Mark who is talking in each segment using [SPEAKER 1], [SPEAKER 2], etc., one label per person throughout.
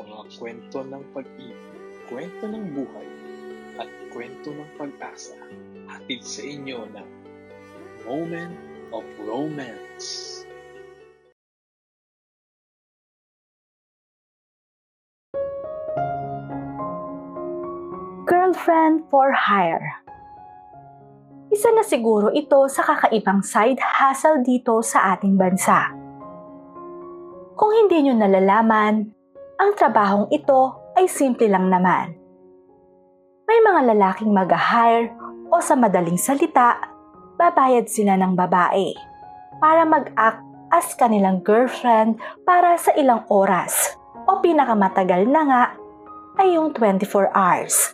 [SPEAKER 1] mga kwento ng pag-ibig, kwento ng buhay, at kwento ng pag-asa hatid sa inyo ng Moment of Romance.
[SPEAKER 2] Girlfriend for Hire. Isa na siguro ito sa kakaibang side hustle dito sa ating bansa. Kung hindi nyo nalalaman, ang trabahong ito ay simple lang naman. May mga lalaking mag-hire o sa madaling salita, babayad sila ng babae para mag-act as kanilang girlfriend para sa ilang oras o pinakamatagal na nga ay yung 24 hours.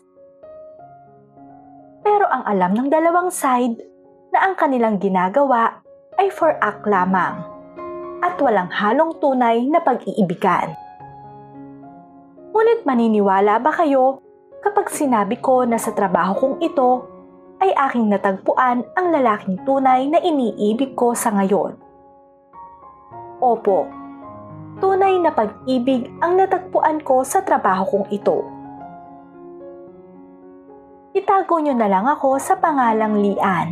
[SPEAKER 2] Pero ang alam ng dalawang side na ang kanilang ginagawa ay for act lamang at walang halong tunay na pag-iibigan. Ngunit maniniwala ba kayo kapag sinabi ko na sa trabaho kong ito ay aking natagpuan ang lalaking tunay na iniibig ko sa ngayon? Opo, tunay na pag-ibig ang natagpuan ko sa trabaho kong ito. Itago nyo na lang ako sa pangalang Lian.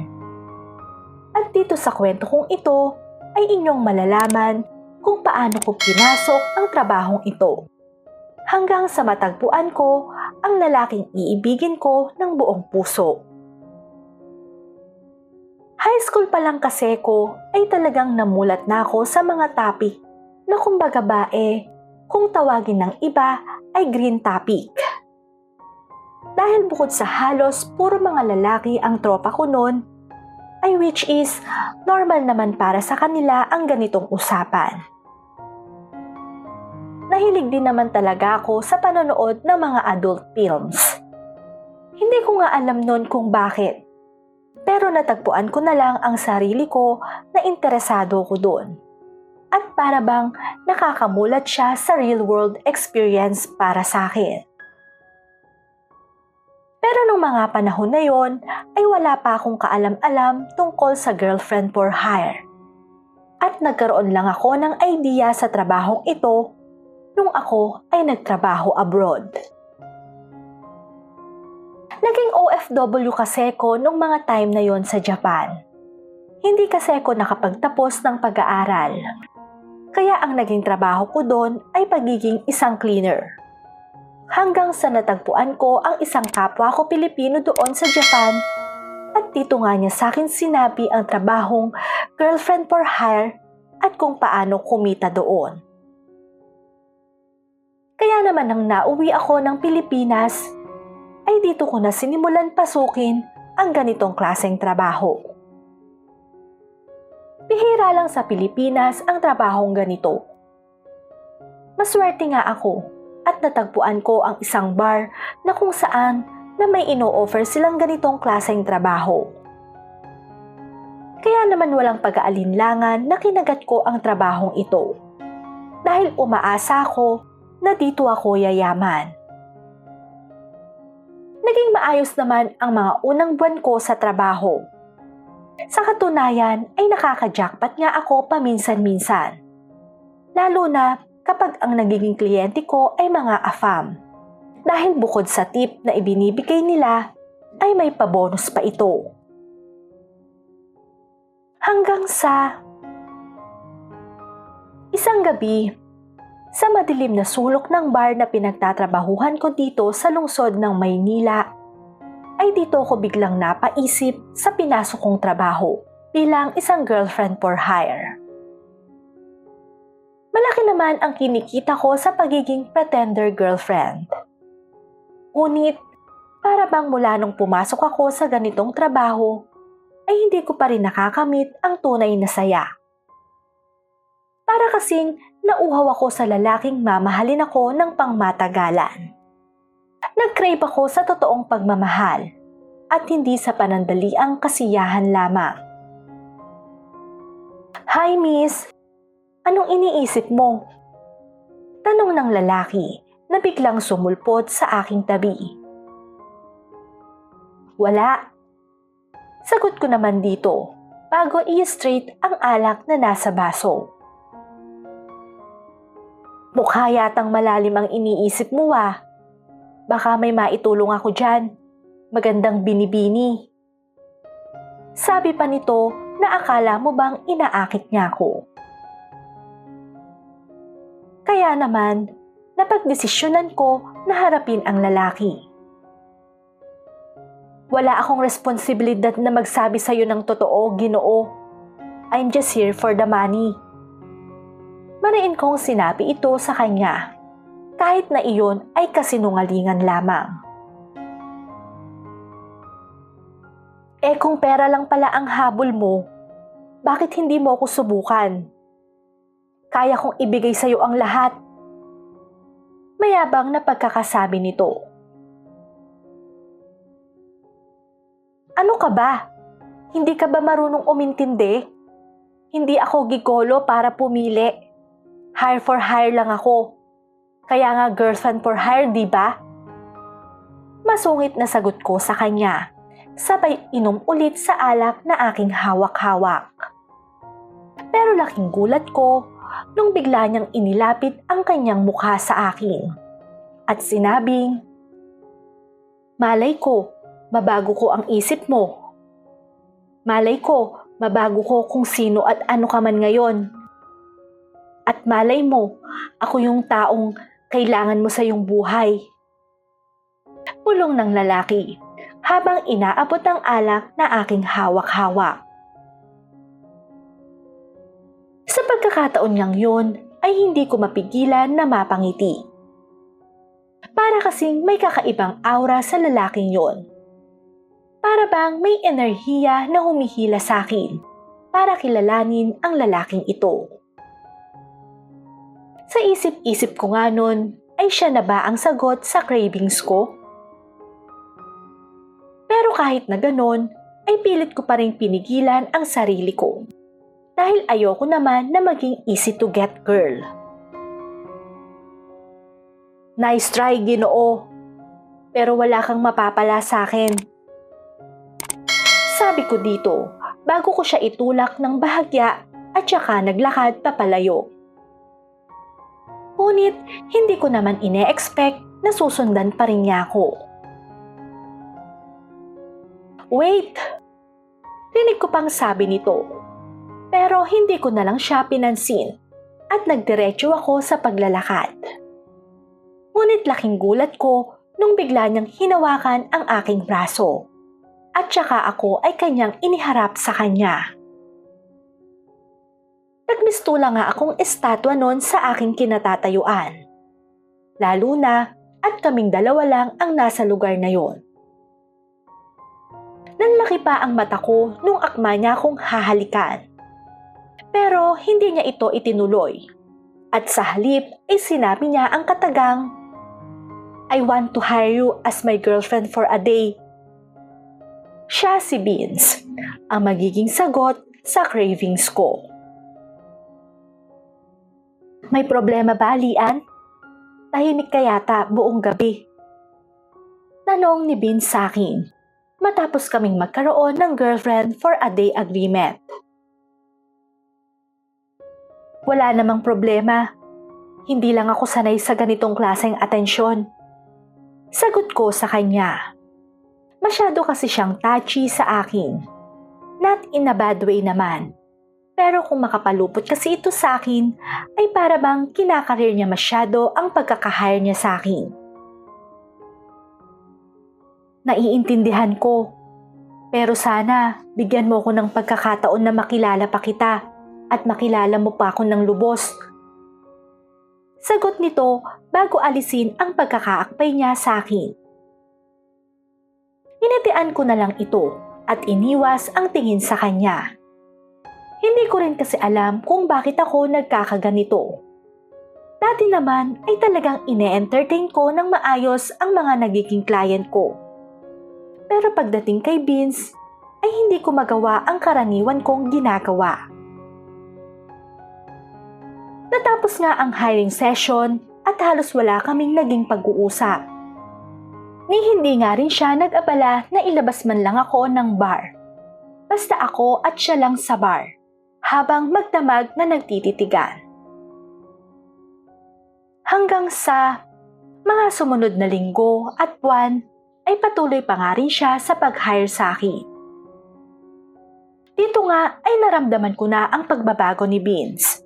[SPEAKER 2] At dito sa kwento kong ito ay inyong malalaman kung paano ko pinasok ang trabahong ito. Hanggang sa matagpuan ko ang lalaking iibigin ko ng buong puso. High school pa lang kasi ko ay talagang namulat na ako sa mga topic na kumbaga ba eh, kung tawagin ng iba ay green topic. Dahil bukod sa halos puro mga lalaki ang tropa ko noon, ay which is normal naman para sa kanila ang ganitong usapan. Nahilig din naman talaga ako sa panonood ng mga adult films. Hindi ko nga alam noon kung bakit. Pero natagpuan ko na lang ang sarili ko na interesado ko doon. At para bang nakakamulat siya sa real world experience para sa akin. Pero nung mga panahon na yon ay wala pa akong kaalam-alam tungkol sa girlfriend for hire. At nagkaroon lang ako ng idea sa trabahong ito nung ako ay nagtrabaho abroad. Naging OFW kasi ko nung mga time na yon sa Japan. Hindi kasi ako nakapagtapos ng pag-aaral. Kaya ang naging trabaho ko doon ay pagiging isang cleaner. Hanggang sa natagpuan ko ang isang kapwa ko Pilipino doon sa Japan at dito nga niya sa akin sinabi ang trabahong girlfriend for hire at kung paano kumita doon. Kaya naman nang nauwi ako ng Pilipinas, ay dito ko na sinimulan pasukin ang ganitong klaseng trabaho. Bihira lang sa Pilipinas ang trabahong ganito. Maswerte nga ako at natagpuan ko ang isang bar na kung saan na may ino-offer silang ganitong klaseng trabaho. Kaya naman walang pag-aalinlangan na kinagat ko ang trabahong ito. Dahil umaasa ako na dito ako yayaman. Naging maayos naman ang mga unang buwan ko sa trabaho. Sa katunayan ay nakaka-jackpot nga ako paminsan-minsan. Lalo na kapag ang nagiging kliyente ko ay mga afam. Dahil bukod sa tip na ibinibigay nila, ay may pabonus pa ito. Hanggang sa isang gabi, sa madilim na sulok ng bar na pinagtatrabahuhan ko dito sa lungsod ng Maynila, ay dito ko biglang napaisip sa pinasok kong trabaho bilang isang girlfriend for hire. Malaki naman ang kinikita ko sa pagiging pretender girlfriend. Ngunit, para bang mula nung pumasok ako sa ganitong trabaho, ay hindi ko pa rin nakakamit ang tunay na saya. Para kasing nauhaw ako sa lalaking mamahalin ako ng pangmatagalan. Nag-crave ako sa totoong pagmamahal at hindi sa panandaliang kasiyahan lamang. Hi miss, anong iniisip mo? Tanong ng lalaki na biglang sumulpot sa aking tabi. Wala. Sagot ko naman dito bago i-straight ang alak na nasa baso. Mukha yatang malalim ang iniisip mo ah. Baka may maitulong ako dyan. Magandang binibini. Sabi pa nito na akala mo bang inaakit niya ako. Kaya naman, napagdesisyonan ko na harapin ang lalaki. Wala akong responsibilidad na magsabi sa iyo ng totoo, ginoo. I'm just here for the money. Mariin kong sinabi ito sa kanya, kahit na iyon ay kasinungalingan lamang. Eh kung pera lang pala ang habol mo, bakit hindi mo ako subukan? Kaya kong ibigay sa iyo ang lahat. Mayabang na pagkakasabi nito. Ano ka ba? Hindi ka ba marunong umintindi? Hindi ako gigolo para pumili. Hire for hire lang ako. Kaya nga girlfriend for hire, di ba? Masungit na sagot ko sa kanya. Sabay inom ulit sa alak na aking hawak-hawak. Pero laking gulat ko nung bigla niyang inilapit ang kanyang mukha sa akin. At sinabing, Malay ko, mabago ko ang isip mo. Malay ko, mabago ko kung sino at ano ka man ngayon. At malay mo, ako yung taong kailangan mo sa iyong buhay. Pulong ng lalaki habang inaabot ang alak na aking hawak-hawak. Sa pagkakataon niyang yun, ay hindi ko mapigilan na mapangiti. Para kasing may kakaibang aura sa lalaking yon. Para bang may enerhiya na humihila sa akin para kilalanin ang lalaking ito. Sa isip-isip ko nga nun, ay siya na ba ang sagot sa cravings ko? Pero kahit na ganon, ay pilit ko pa rin pinigilan ang sarili ko. Dahil ayoko naman na maging easy to get girl. Nice try, ginoo. Pero wala kang mapapala sa akin. Sabi ko dito, bago ko siya itulak ng bahagya at saka naglakad papalayo. Ngunit hindi ko naman ine-expect na susundan pa rin niya ako. Wait! Rinig ko pang sabi nito. Pero hindi ko na lang siya pinansin at nagdiretso ako sa paglalakad. Ngunit laking gulat ko nung bigla niyang hinawakan ang aking braso. At saka ako ay kanyang iniharap sa kanya. Nagmistula nga akong estatwa noon sa aking kinatatayuan. Lalo na at kaming dalawa lang ang nasa lugar na yon. Nanlaki pa ang mata ko nung akma niya akong hahalikan. Pero hindi niya ito itinuloy. At sa halip ay sinabi niya ang katagang, I want to hire you as my girlfriend for a day. Siya si Beans, ang magiging sagot sa cravings ko. May problema ba, Lian? Tahimik ka yata buong gabi. Tanong ni Beans sa akin matapos kaming magkaroon ng girlfriend for a day agreement. Wala namang problema. Hindi lang ako sanay sa ganitong klaseng atensyon. Sagot ko sa kanya. Masyado kasi siyang touchy sa akin. Not in a bad way naman. Pero kung makapalupot kasi ito sa akin, ay para bang kinakarir niya masyado ang pagkakahire niya sa akin. Naiintindihan ko. Pero sana, bigyan mo ko ng pagkakataon na makilala pa kita at makilala mo pa ako ng lubos. Sagot nito bago alisin ang pagkakaakpay niya sa akin. Initian ko na lang ito at iniwas ang tingin sa kanya. Hindi ko rin kasi alam kung bakit ako nagkakaganito. Dati naman ay talagang ine-entertain ko ng maayos ang mga nagiging client ko. Pero pagdating kay Vince, ay hindi ko magawa ang karaniwan kong ginagawa. Natapos nga ang hiring session at halos wala kaming naging pag-uusap. Ni hindi nga rin siya nag-abala na ilabas man lang ako ng bar. Basta ako at siya lang sa bar, habang magdamag na nagtititigan. Hanggang sa mga sumunod na linggo at buwan ay patuloy pa nga rin siya sa pag-hire sa akin. Dito nga ay naramdaman ko na ang pagbabago ni Beans.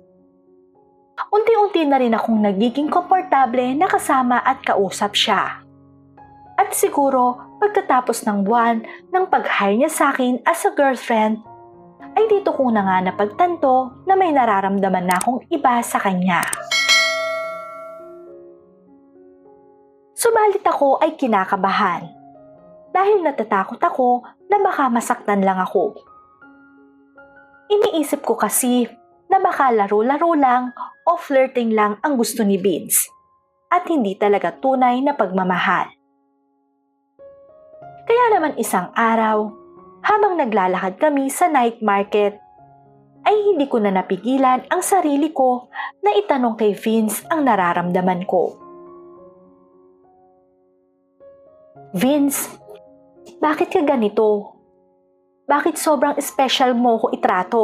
[SPEAKER 2] Unti-unti na rin akong nagiging komportable na kasama at kausap siya. At siguro pagkatapos ng buwan ng pag-hire niya sa akin as a girlfriend, ay dito ko na nga napagtanto na may nararamdaman na akong iba sa kanya. Subalit ako ay kinakabahan dahil natatakot ako na baka masaktan lang ako. Iniisip ko kasi na baka laro-laro lang o flirting lang ang gusto ni Vince at hindi talaga tunay na pagmamahal. Kaya naman isang araw, habang naglalakad kami sa night market, ay hindi ko na napigilan ang sarili ko na itanong kay Vince ang nararamdaman ko. Vince, bakit ka ganito? Bakit sobrang special mo ko itrato?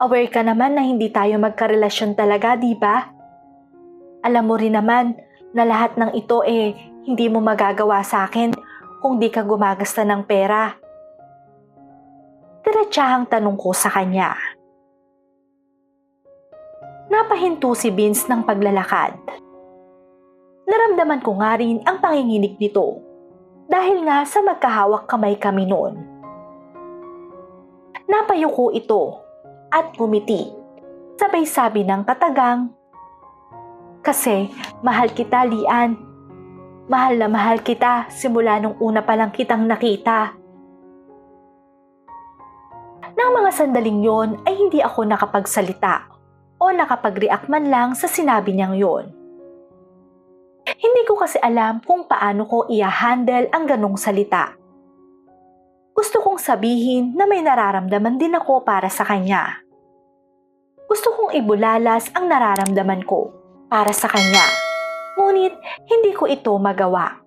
[SPEAKER 2] Aware ka naman na hindi tayo magkarelasyon talaga, di ba? Alam mo rin naman na lahat ng ito eh hindi mo magagawa sa akin kung di ka gumagasta ng pera. Diretsahang tanong ko sa kanya. Napahinto si Vince ng paglalakad. Naramdaman ko nga rin ang panginginig nito dahil nga sa magkahawak kamay kami noon. Napayuko ito at gumiti. Sabay sabi ng katagang, Kasi mahal kita, Lian. Mahal na mahal kita simula nung una pa lang kitang nakita. Nang mga sandaling yon ay hindi ako nakapagsalita o nakapag-react man lang sa sinabi niyang yon. Hindi ko kasi alam kung paano ko i-handle ang ganong salita. Gusto kong sabihin na may nararamdaman din ako para sa kanya. Gusto kong ibulalas ang nararamdaman ko para sa kanya. Ngunit hindi ko ito magawa.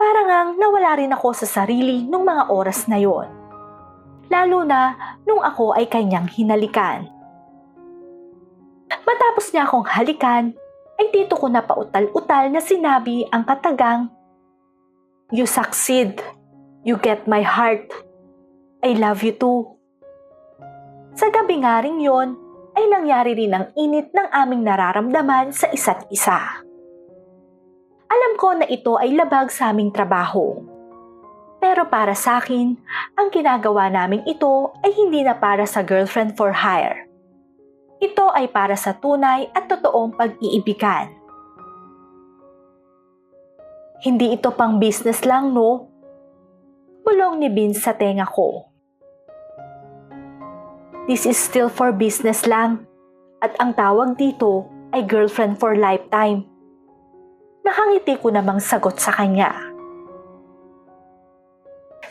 [SPEAKER 2] Para ngang nawala rin ako sa sarili nung mga oras na yon. Lalo na nung ako ay kanyang hinalikan. Matapos niya akong halikan, ay dito ko na pautal-utal na sinabi ang katagang, You succeed. You get my heart. I love you too. Sa gabi nga rin yon, ay nangyari rin ang init ng aming nararamdaman sa isa't isa. Alam ko na ito ay labag sa aming trabaho. Pero para sa akin, ang ginagawa naming ito ay hindi na para sa girlfriend for hire. Ito ay para sa tunay at totoong pag-iibigan. Hindi ito pang business lang, no? Bulong ni Vince sa tenga ko. This is still for business lang. At ang tawag dito ay girlfriend for lifetime. Nakangiti ko namang sagot sa kanya.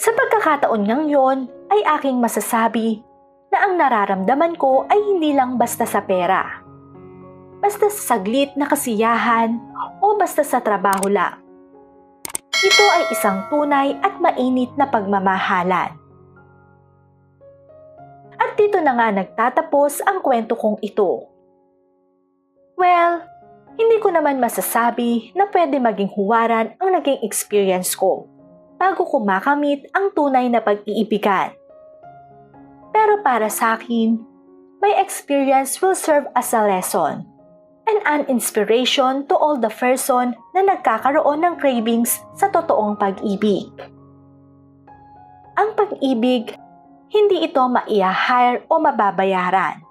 [SPEAKER 2] Sa pagkakataon ngang yon ay aking masasabi na ang nararamdaman ko ay hindi lang basta sa pera. Basta sa saglit na kasiyahan o basta sa trabaho lang. Ito ay isang tunay at mainit na pagmamahalan. Dito na nga nagtatapos ang kwento kong ito. Well, hindi ko naman masasabi na pwede maging huwaran ang naging experience ko bago ko makamit ang tunay na pag-iibigan. Pero para sa akin, my experience will serve as a lesson and an inspiration to all the person na nagkakaroon ng cravings sa totoong pag-ibig. Ang pag-ibig, hindi ito maia-hire o mababayaran.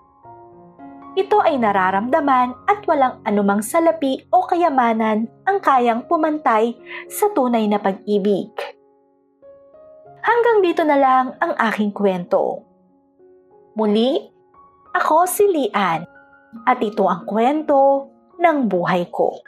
[SPEAKER 2] Ito ay nararamdaman at walang anumang salapi o kayamanan ang kayang pumantay sa tunay na pag-ibig. Hanggang dito na lang ang aking kwento. Muli, ako si Lian at ito ang kwento ng buhay ko.